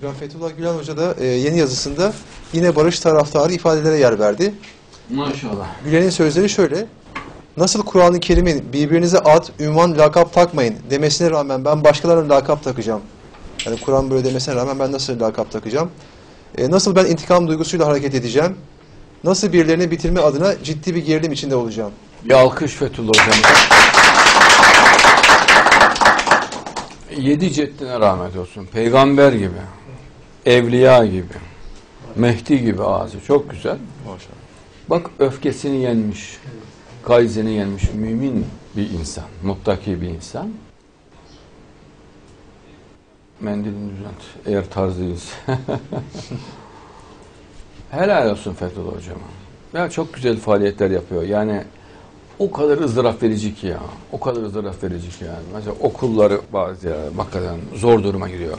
Hocam Fethullah Gülen Hoca da e, yeni yazısında yine barış taraftarı ifadelere yer verdi. Maşallah. Gülen'in sözleri şöyle. Nasıl Kur'an-ı Kerim'in birbirinize ad, ünvan, lakap takmayın demesine rağmen ben başkalarına lakap takacağım. Yani Kur'an böyle demesine rağmen ben nasıl lakap takacağım? E, nasıl ben intikam duygusuyla hareket edeceğim? Nasıl birilerini bitirme adına ciddi bir gerilim içinde olacağım? Bir alkış Fethullah hocamıza. Yedi ceddine rahmet olsun. Peygamber gibi, evliya gibi, Mehdi gibi ağzı. Çok güzel. Maşallah. Bak öfkesini yenmiş, gayzini yenmiş mümin bir insan, muttaki bir insan. Mendilini düzelt, eğer tarzıyız. Helal olsun Fethullah hocama. Ya çok güzel faaliyetler yapıyor. Yani o kadar ızdırap verici ki ya. O kadar ızdırap verici ki yani. Mesela okulları bazı ya, hakikaten zor duruma giriyor.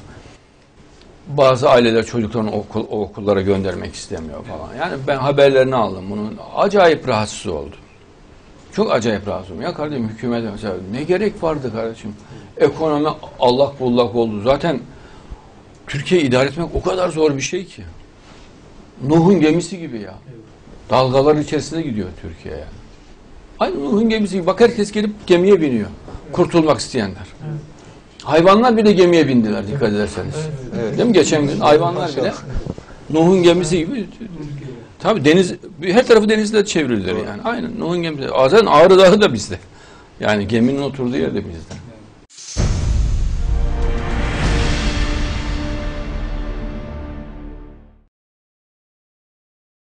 Bazı aileler çocuklarını okul, o okullara göndermek istemiyor falan. Yani ben haberlerini aldım bunun. Acayip rahatsız oldum. Çok acayip rahatsız oldum. Ya kardeşim hükümete mesela ne gerek vardı kardeşim? Ekonomi allak bullak oldu. Zaten Türkiye idare etmek o kadar zor bir şey ki. Nuh'un gemisi gibi ya. Dalgalar içerisinde gidiyor Türkiye yani. Aynı Nuh'un gemisi gibi. Bak herkes gelip gemiye biniyor. Kurtulmak isteyenler. Hayvanlar bile gemiye bindiler dikkat ederseniz. Evet. Değil mi? Geçen gün hayvanlar bile Nuh'un gemisi gibi. Tabii deniz her tarafı denizle çevrildiler yani. Aynen Nuh'un gemisi. Zaten Ağrı Dağı da bizde. Yani geminin oturduğu yer de bizde.